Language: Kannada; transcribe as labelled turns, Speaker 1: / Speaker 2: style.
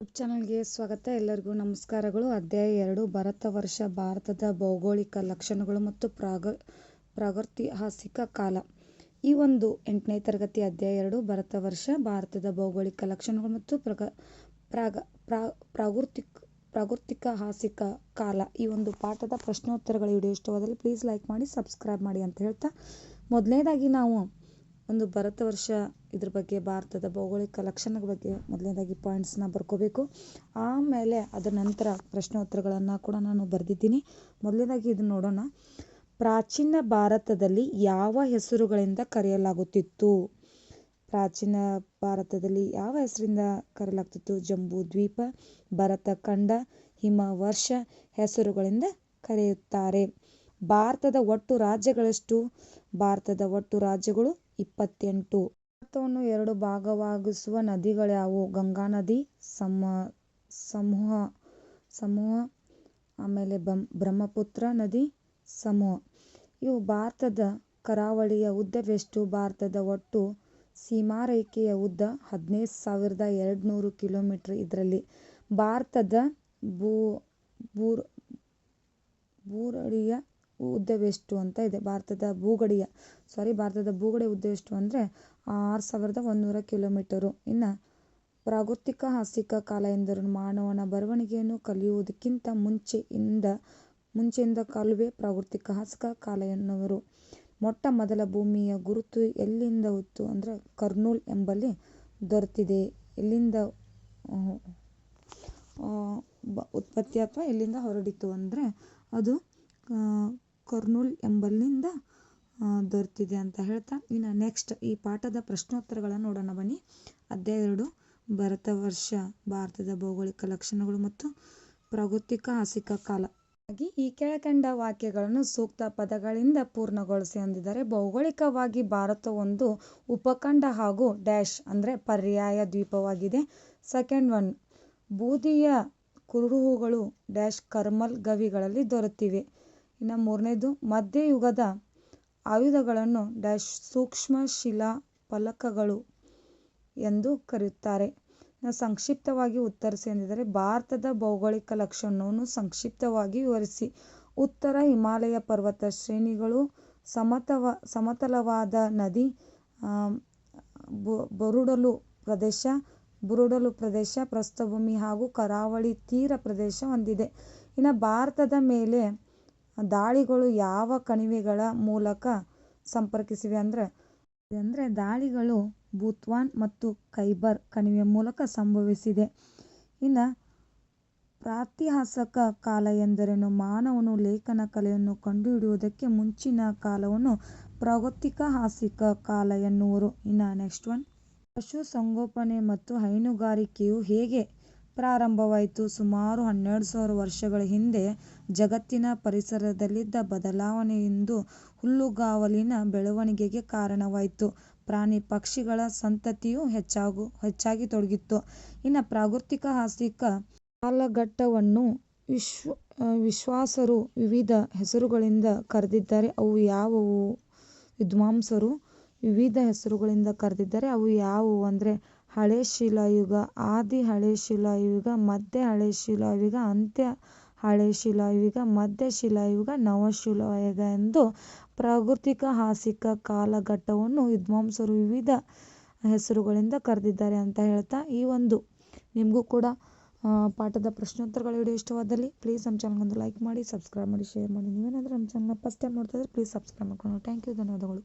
Speaker 1: ಯೂಟ್ಯೂಬ್ ಚಾನಲ್ಗೆ ಸ್ವಾಗತ. ಎಲ್ಲರಿಗೂ ನಮಸ್ಕಾರಗಳು. ಅಧ್ಯಾಯ ಎರಡು, ಭರತ ವರ್ಷ, ಭಾರತದ ಭೌಗೋಳಿಕ ಲಕ್ಷಣಗಳು ಮತ್ತು ಪ್ರಾಗ, ಪ್ರಾಗೈತಿಹಾಸಿಕ ಕಾಲ. ಈ ಒಂದು ಎಂಟನೇ ತರಗತಿ ಅಧ್ಯಾಯ ಎರಡು, ಭರತ ವರ್ಷ, ಭಾರತದ ಭೌಗೋಳಿಕ ಲಕ್ಷಣಗಳು ಮತ್ತು ಪ್ರಗ, ಪ್ರಾಗ, ಪ್ರಾ, ಪ್ರಾಗೃತಿಕ ಹಾಸಿಕ ಕಾಲ. ಈ ಒಂದು ಪಾಠದ ಪ್ರಶ್ನೋತ್ತರಗಳ ವಿಡಿಯೋ ಇಷ್ಟವಾದಲ್ಲಿ ಪ್ಲೀಸ್ ಲೈಕ್ ಮಾಡಿ ಸಬ್ಸ್ಕ್ರೈಬ್ ಮಾಡಿ ಅಂತ ಹೇಳ್ತಾ ಮೊದಲನೇದಾಗಿ ನಾವು ಒಂದು ಭರತ ವರ್ಷ ಇದ್ರ ಬಗ್ಗೆ, ಭಾರತದ ಭೌಗೋಳಿಕ ಲಕ್ಷಣದ ಬಗ್ಗೆ ಮೊದಲನೇದಾಗಿ ಪಾಯಿಂಟ್ಸ್ನ ಬರ್ಕೋಬೇಕು. ಆಮೇಲೆ ಅದರ ನಂತರ ಪ್ರಶ್ನೋತ್ತರಗಳನ್ನು ಕೂಡ ನಾನು ಬರೆದಿದ್ದೀನಿ. ಮೊದಲನೇದಾಗಿ ಇದನ್ನು ನೋಡೋಣ. ಪ್ರಾಚೀನ ಭಾರತದಲ್ಲಿ ಯಾವ ಹೆಸರುಗಳಿಂದ ಕರೆಯಲಾಗುತ್ತಿತ್ತು? ಪ್ರಾಚೀನ ಭಾರತದಲ್ಲಿ ಯಾವ ಹೆಸರಿಂದ ಕರೆಯಲಾಗ್ತಿತ್ತು ಜಂಬೂ ದ್ವೀಪ ಭರತ ಖಂಡ ಹಿಮವರ್ಷ ಹೆಸರುಗಳಿಂದ ಕರೆಯುತ್ತಾರೆ. ಭಾರತದ ಒಟ್ಟು ರಾಜ್ಯಗಳೆಷ್ಟು? ಭಾರತದ ಒಟ್ಟು ರಾಜ್ಯಗಳು ಇಪ್ಪತ್ತೆಂಟು. ಭಾರತವನ್ನು ಎರಡು ಭಾಗವಾಗಿಸುವ ನದಿಗಳ್ಯಾವು ಗಂಗಾ ನದಿ, ಸಮ, ಸಮೂಹ ಸಮೂಹ, ಆಮೇಲೆ ಬ್ರಹ್ಮಪುತ್ರ ನದಿ, ಸಮೂಹ. ಇವು ಭಾರತದ ಕರಾವಳಿಯ ಉದ್ದವೆಷ್ಟು? ಭಾರತದ ಒಟ್ಟು ಸೀಮಾರೇಖೆಯ ಉದ್ದ ಹದಿನೈದು ಸಾವಿರದ ಎರಡುನೂರು ಕಿಲೋಮೀಟರ್ ಇದರಲ್ಲಿ. ಭಾರತದ ಭೂ ಭೂರ್ ಭೂರಡಿಯ ಉದ್ದವೆಷ್ಟು ಅಂತ ಇದೆ. ಭಾರತದ ಭೂಗಡಿಯ ಸಾರಿ ಭಾರತದ ಭೂಗಡಿಯ ಉದ್ದವೆಷ್ಟು ಅಂದರೆ ಆರು ಸಾವಿರದ ಒಂದುನೂರ ಕಿಲೋಮೀಟರು. ಇನ್ನು ಪ್ರಾಗೈತಿಹಾಸಿಕ ಕಾಲ ಎಂದರು. ಮಾನವನ ಬರವಣಿಗೆಯನ್ನು ಕಲಿಯುವುದಕ್ಕಿಂತ ಮುಂಚೆಯಿಂದ ಮುಂಚೆಯಿಂದ ಕಾಲವೇ ಹಾಸಿಕ ಕಾಲ ಎನ್ನುವರು ಮೊಟ್ಟ ಮೊದಲ ಭೂಮಿಯ ಗುರುತು ಎಲ್ಲಿಂದ ಹೊತ್ತು ಅಂದರೆ ಕರ್ನೂಲ್ ಎಂಬಲ್ಲಿ ದೊರೆತಿದೆ. ಎಲ್ಲಿಂದ ಉತ್ಪತ್ತಿ ಅಥವಾ ಎಲ್ಲಿಂದ ಹೊರಡಿತು ಅಂದರೆ ಅದು ಕರ್ನೂಲ್ ಎಂಬಲ್ಲಿಂದ ದೊರೆತಿದೆ ಅಂತ ಹೇಳ್ತಾ ಇನ್ನು ನೆಕ್ಸ್ಟ್ ಈ ಪಾಠದ ಪ್ರಶ್ನೋತ್ತರಗಳನ್ನು ನೋಡೋಣ ಬನ್ನಿ. ಅಧ್ಯಾಯ ಎರಡು, ಭರತ ವರ್ಷ, ಭಾರತದ ಭೌಗೋಳಿಕ ಲಕ್ಷಣಗಳು ಮತ್ತು ಪ್ರಾಗೈತಿಹಾಸಿಕ ಕಾಲ. ಹಾಗಾಗಿ ಈ ಕೆಳಕಂಡ ವಾಕ್ಯಗಳನ್ನು ಸೂಕ್ತ ಪದಗಳಿಂದ ಪೂರ್ಣಗೊಳಿಸಿ ಅಂದಿದ್ದಾರೆ. ಭೌಗೋಳಿಕವಾಗಿ ಭಾರತ ಒಂದು ಉಪಖಂಡ ಹಾಗೂ ಡ್ಯಾಶ್ ಅಂದರೆ ಪರ್ಯಾಯ ದ್ವೀಪವಾಗಿದೆ. ಸೆಕೆಂಡ್ ಒನ್ ಬೂದಿಯ ಕುರುಹುಗಳು ಡ್ಯಾಶ್ ಕರ್ಮಲ್ ಗವಿಗಳಲ್ಲಿ ದೊರೆತಿವೆ. ಇನ್ನು ಮೂರನೇದು, ಮಧ್ಯಯುಗದ ಆಯುಧಗಳನ್ನು ಡ್ಯಾಶ್ ಸೂಕ್ಷ್ಮ ಶಿಲಾ ಫಲಕಗಳು ಎಂದು ಕರೆಯುತ್ತಾರೆ. ಸಂಕ್ಷಿಪ್ತವಾಗಿ ಉತ್ತರಿಸಿ ಎಂದಿದ್ದಾರೆ, ಭಾರತದ ಭೌಗೋಳಿಕ ಲಕ್ಷಣವನ್ನು ಸಂಕ್ಷಿಪ್ತವಾಗಿ ವಿವರಿಸಿ. ಉತ್ತರ ಹಿಮಾಲಯ ಪರ್ವತ ಶ್ರೇಣಿಗಳು, ಸಮತವ, ಸಮತಲವಾದ ನದಿ ಬುರುಡಲು ಪ್ರದೇಶ ಬುರುಡಲು ಪ್ರದೇಶ, ಪ್ರಸ್ಥಭೂಮಿ ಹಾಗೂ ಕರಾವಳಿ ತೀರ ಪ್ರದೇಶ ಹೊಂದಿದೆ. ಇನ್ನು ಭಾರತದ ಮೇಲೆ ದಾಳಿಗಳು ಯಾವ ಕಣಿವೆಗಳ ಮೂಲಕ ಸಂಪರ್ಕಿಸಿವೆ ಅಂದರೆ ಅಂದರೆ ದಾಳಿಗಳು ಬುತ್ವಾನ್ ಮತ್ತು ಖೈಬರ್ ಕಣಿವೆ ಮೂಲಕ ಸಂಭವಿಸಿದೆ. ಇನ್ನು ಪ್ರಾತಿಹಾಸಿಕ ಕಾಲ ಎಂದರೇನು? ಮಾನವನು ಲೇಖನ ಕಲೆಯನ್ನು ಕಂಡುಹಿಡಿಯುವುದಕ್ಕೆ ಮುಂಚಿನ ಕಾಲವನ್ನು ಪ್ರಾಗೈತಿಹಾಸಿಕ ಕಾಲ ಎನ್ನುವರು. ಇನ್ನು ನೆಕ್ಸ್ಟ್ ಒನ್ ಪಶುಸಂಗೋಪನೆ ಮತ್ತು ಹೈನುಗಾರಿಕೆಯು ಹೇಗೆ ಪ್ರಾರಂಭವಾಯಿತು. ಸುಮಾರು ಹನ್ನೆರಡು ಸಾವಿರ ವರ್ಷಗಳ ಹಿಂದೆ ಜಗತ್ತಿನ ಪರಿಸರದಲ್ಲಿದ್ದ ಬದಲಾವಣೆಯೊಂದು ಹುಲ್ಲುಗಾವಲಿನ ಬೆಳವಣಿಗೆಗೆ ಕಾರಣವಾಯಿತು. ಪ್ರಾಣಿ ಪಕ್ಷಿಗಳ ಸಂತತಿಯು ಹೆಚ್ಚಾಗು, ಹೆಚ್ಚಾಗಿ ತೊಡಗಿತ್ತು. ಇನ್ನು ಪ್ರಾಗೈತಿಹಾಸಿಕ ಕಾಲಘಟ್ಟವನ್ನು ವಿಶ್ವ, ವಿಶ್ವಾಸರು ವಿವಿಧ ಹೆಸರುಗಳಿಂದ ಕರೆದಿದ್ದಾರೆ. ಅವು ಯಾವುವು? ವಿದ್ವಾಂಸರು ವಿವಿಧ ಹೆಸರುಗಳಿಂದ ಕರೆದಿದ್ದಾರೆ. ಅವು ಯಾವುವು ಅಂದರೆ ಹಳೆ ಶಿಲಾಯುಗ ಆದಿ ಹಳೆ ಶಿಲಾಯುಗ ಮಧ್ಯ ಹಳೆ ಶಿಲಾಯುಗ ಅಂತ್ಯ ಹಳೆ ಶಿಲಾಯುಗ ಮಧ್ಯ ಶಿಲಾಯುಗ, ನವಶಿಲಾಯುಗ ಎಂದು ಹಾಸಿಕ ಕಾಲಘಟ್ಟವನ್ನು ವಿದ್ವಾಂಸರು ವಿವಿಧ ಹೆಸರುಗಳಿಂದ ಕರೆದಿದ್ದಾರೆ ಅಂತ ಹೇಳ್ತಾ ಈ ಒಂದು. ನಿಮಗೂ ಕೂಡ ಪಾಠದ ಪ್ರಶ್ನೋತ್ತರಗಳ ವಿಡಿಯೋ ಇಷ್ಟವಾದಲ್ಲಿ ಪ್ಲೀಸ್ ನಮ್ಮ ಚಾನಲ್ಗೊಂದು ಲೈಕ್ ಮಾಡಿ ಸಬ್ಸ್ಕ್ರೈಬ್ ಮಾಡಿ ಶೇರ್ ಮಾಡಿ. ನೀವೇನಾದರೂ ನಮ್ಮ ಚಾನಲ್ನ ಫಸ್ಟ್ ಟೈಮ್ ನೋಡ್ತಾ ಇದ್ದರೆ ಪ್ಲೀಸ್ ಸಬ್ಸ್ಕ್ರೈಬ್ ಮಾಡ್ಕೊಂಡು ಥ್ಯಾಂಕ್ ಯು ಧನ್ಯವಾದಗಳು.